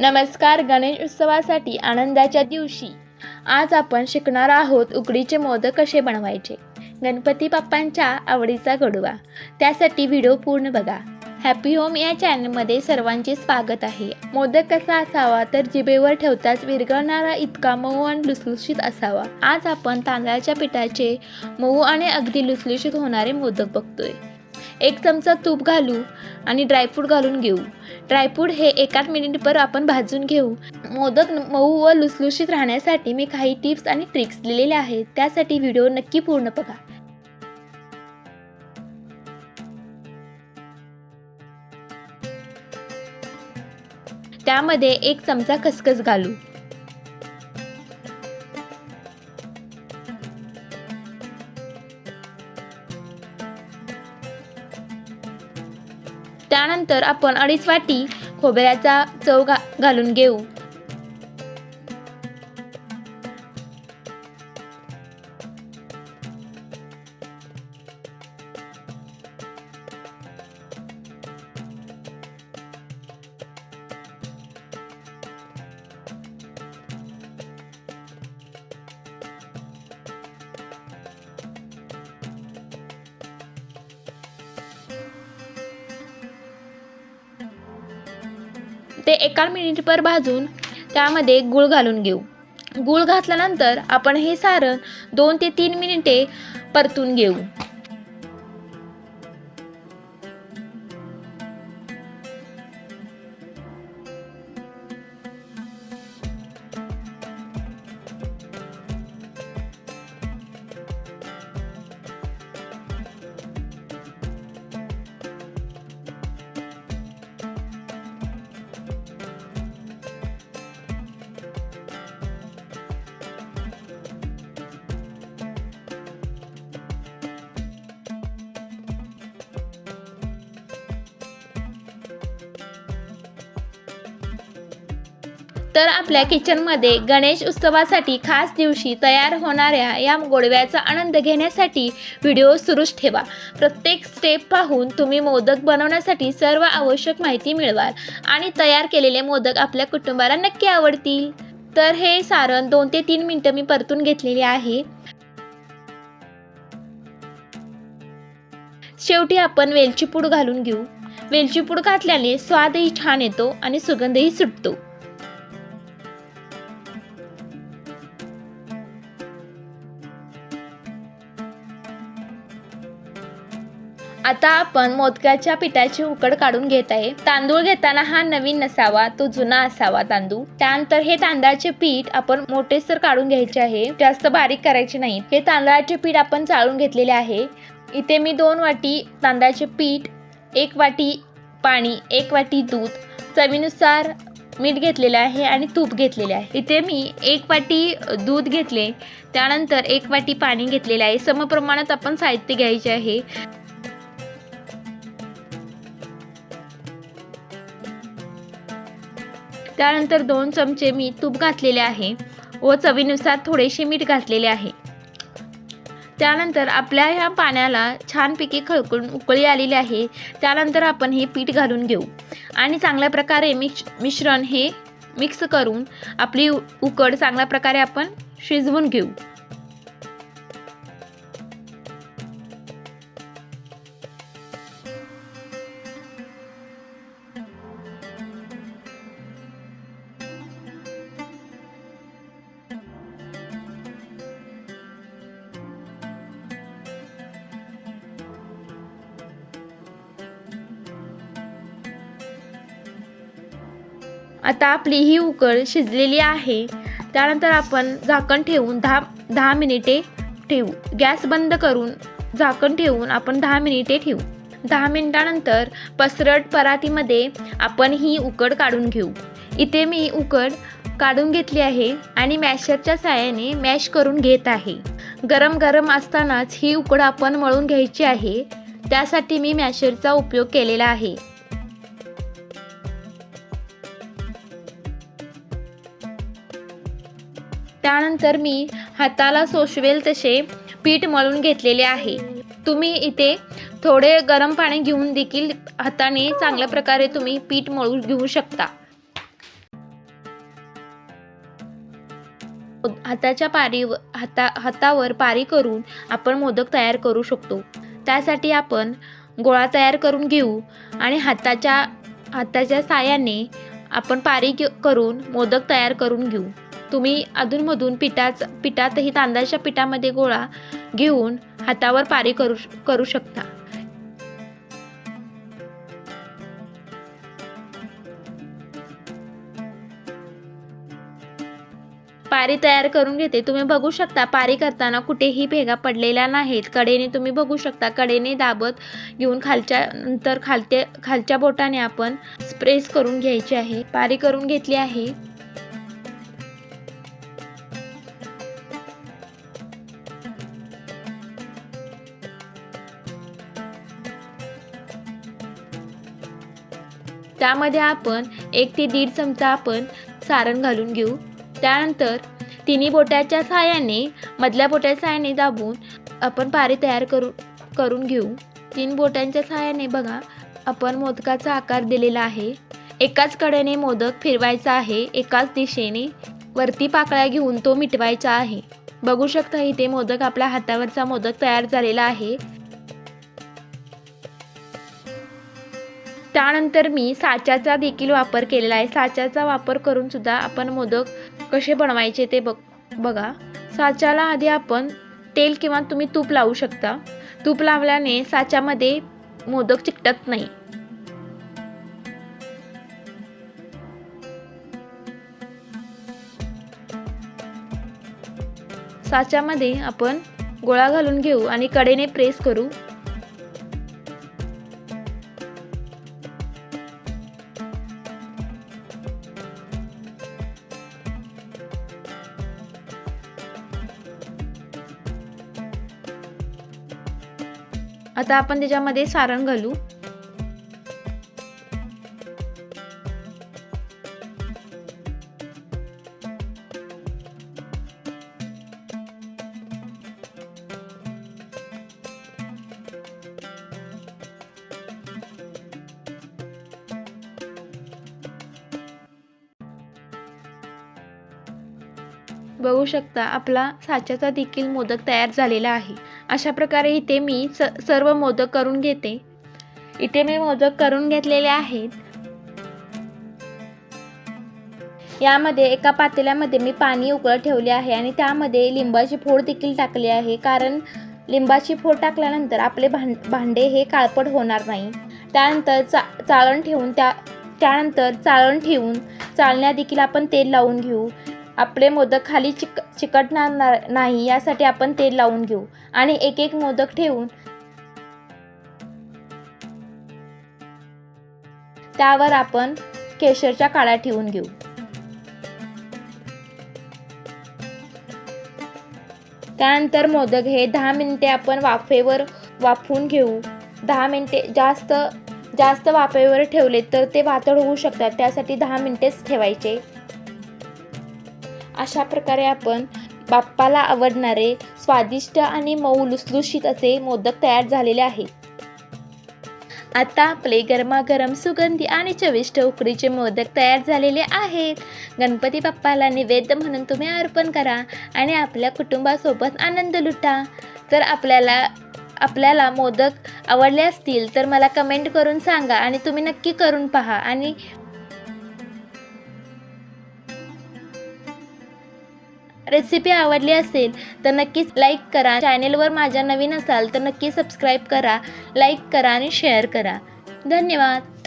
नमस्कार गणेश उत्सवासाठी आनंदाच्या दिवशी. आज आपण शिकणार आहोत उकडीचे मोदक कसे बनवायचे? गणपती बाप्पांच्या आवडीचा गडवा. त्यासाठी व्हिडिओ पूर्ण बघा. हॅपी होम या चॅनलमध्ये सर्वांचे स्वागत आहे. मोदक कसा असावा तर जिबेवर ठेवताच विरघळणारा इतका मऊ आणि लुसलुशीत असावा. आज आपण तांदळाच्या पिठाचे मऊ आणि अगदी लुसलुशीत होणारे मोदक बघतोय. एक चमचा तूप घालू आणि ड्रायफ्रूट घालून घेऊ. ड्रायफ्रूट हे एकाच मिनिटभर आपण भाजून घेऊ. मोदक मऊ व लुसलुशीत राहण्यासाठी मी काही टिप्स आणि ट्रिक्स दिलेल्या आहेत. त्यासाठी व्हिडिओ नक्की पूर्ण बघा. त्यामध्ये एक चमचा खसखस घालू. त्यानंतर आपण अडीच वाटी खोबऱ्याचा चव घा घालून घेऊ. ते एका मिनिटभर भाजून त्यामध्ये गूळ घालून घेऊ. गूळ घातल्यानंतर आपण हे सारण दोन ते तीन मिनिटे परतून घेऊ. तर आपल्या किचनमध्ये गणेश उत्सवासाठी खास दिवशी तयार होणाऱ्या या गोडव्याचा आनंद घेण्यासाठी व्हिडिओ सुरूच ठेवा. प्रत्येक स्टेप पाहून तुम्ही मोदक बनवण्यासाठी सर्व आवश्यक माहिती मिळवाल आणि तयार केलेले मोदक आपल्या कुटुंबाला नक्की आवडतील. तर हे सारण दोन ते तीन मिनटं मी परतून घेतलेले आहे. शेवटी आपण वेलची पूड घालून घेऊ. वेलची पूड घातल्याने स्वादही छान येतो आणि सुगंधही सुटतो. आता आपण मोदकाच्या पिठाची उकड काढून घेत आहे. तांदूळ घेताना हा नवीन नसावा तो जुना असावा तांदूळ. त्यानंतर हे तांदळाचे पीठ आपण मोठेसर काढून घ्यायचे आहे. जास्त बारीक करायचे नाही. हे तांदळाचे पीठ आपण चाळून घेतलेले आहे. इथे मी दोन वाटी तांदळाचे पीठ एक वाटी पाणी एक वाटी दूध चवीनुसार मीठ घेतलेलं आहे आणि तूप घेतलेले आहे. इथे मी एक वाटी दूध घेतले. त्यानंतर एक वाटी पाणी घेतलेले आहे. समप्रमाणात आपण साहित्य घ्यायचे आहे. त्यानंतर दोन चमचे मी तूप घातलेले आहे व चवीनुसार थोडेसे मीठ घातलेले आहे. त्यानंतर आपल्या ह्या पाण्याला छानपैकी खळकून उकळी आलेली आहे. त्यानंतर आपण हे पीठ घालून घेऊ. आणि चांगल्या प्रकारे मिक्स मिश्रण हे मिक्स करून आपली उ- उकड चांगल्या प्रकारे आपण शिजवून घेऊ. आता आपली ही उकळ शिजलेली आहे. त्यानंतर आपण झाकण ठेवून दहा दहा मिनिटे ठेवू. गॅस बंद करून झाकण ठेवून आपण दहा मिनिटे ठेवू. दहा मिनिटानंतर पसरट परातीमध्ये आपण ही उकड काढून घेऊ. इथे मी उकड काढून घेतली आहे आणि मॅशरच्या साहाय्याने मॅश करून घेत आहे. गरम गरम असतानाच ही उकड आपण मळून घ्यायची आहे. त्यासाठी मी मॅशरचा उपयोग केलेला आहे. त्यानंतर मी हाताला सोशवेल तसे पीठ मळून घेतलेले आहे. तुम्ही इथे थोडे गरम पाणी घेऊन देखील हाताने चांगल्या प्रकारे तुम्ही पीठ मळून घेऊ शकता. हाताच्या पारी हाता हातावर पारी करून आपण मोदक तयार करू शकतो. त्यासाठी आपण गोळा तयार करून घेऊ आणि हाताच्या हाताच्या साह्याने आपण पारी करून मोदक तयार करून घेऊ. तुम्ही अधूनमधून पिठाच पिठातही तांदळाच्या पिठामध्ये गोळा घेऊन हातावर पारी करू करू शकता. पारी तयार करून घेते. तुम्ही बघू शकता पारी करताना कुठेही भेगा पडलेल्या नाहीत. कडेने तुम्ही बघू शकता कडेने दाबत घेऊन खालच्या नंतर खालते खालच्या बोटाने आपण स्प्रेस करून घ्यायची आहे. पारी करून घेतली आहे. त्यामध्ये आपण एक ते दीड चमचा आपण सारण घालून घेऊ. त्यानंतर तिन्ही बोटाच्या सहाय्याने मधल्या बोटाच्या सहाय्याने दाबून आपण पारी तयार करू करून घेऊ. तीन बोटांच्या सहाय्याने बघा आपण मोदकाचा आकार दिलेला आहे. एकाच कडेने मोदक फिरवायचा आहे एकाच दिशेने वरती पाकळ्या घेऊन तो मिटवायचा आहे. बघू शकता इथे मोदक आपल्या हातावरचा मोदक तयार झालेला आहे. त्यानंतर मी साच्याचा देखील वापर केलेला आहे. साच्याचा वापर करूनसुद्धा आपण मोदक कसे बनवायचे ते बघ बघा. साच्याला आधी आपण तेल किंवा तुम्ही तूप लावू शकता. तूप लावल्याने साच्यामध्ये मोदक चिकटत नाही. साच्यामध्ये आपण गोळा घालून घेऊ आणि कडेने प्रेस करू. आता आपण त्याच्यामध्ये सारण घालू. बघू शकता आपला साच्याचा देखील मोदक तयार झालेला आहे. अशा प्रकारे इथे मी स सर्व मोदक करून घेते. इथे मी मोदक करून घेतलेले आहेत. यामध्ये एका पातेल्यामध्ये मी पाणी उकळत ठेवले आहे आणि त्यामध्ये लिंबाची फोड देखील टाकली आहे. कारण लिंबाची फोड टाकल्यानंतर आपले भां भांडे हे काळपट होणार नाही. त्यानंतर चा चाळण ठेवून त्या त्यानंतर चाळण ठेवून चालण्या देखील आपण तेल लावून घेऊ. आपले मोदक खाली चिक चिकटणार ना- नाही यासाठी आपण तेल लावून घेऊ आणि एक एक मोदक ठेवून त्यावर आपण केशरच्या काळ्या ठेवून घेऊ. त्यानंतर मोदक हे दहा मिनिटे आपण वाफेवर वाफवून घेऊ. दहा मिनिटे जास्त जास्त वाफेवर ठेवले तर ते वातळ होऊ शकतात. त्यासाठी दहा मिनिटेच ठेवायचे. अशा प्रकारे आपण बाप्पाला आवडणारे स्वादिष्ट आणि मऊ लुसलुशीत असे मोदक तयार झालेले आहेत आता आपले गरमागरम सुगंधी आणि चविष्ट उकडीचे मोदक तयार झालेले आहेत. गणपती बाप्पाला निवेद्य म्हणून तुम्ही अर्पण करा आणि आपल्या कुटुंबासोबत आनंद लुटा. तर आपल्याला आपल्याला मोदक आवडले असतील तर मला कमेंट करून सांगा आणि तुम्ही नक्की करून पहा आणि रेसिपी आवडली असेल तर नक्कीच लाईक करा. चॅनेलवर माझ्या नवीन असाल तर नक्की सबस्क्राईब करा लाईक करा आणि शेअर करा. धन्यवाद.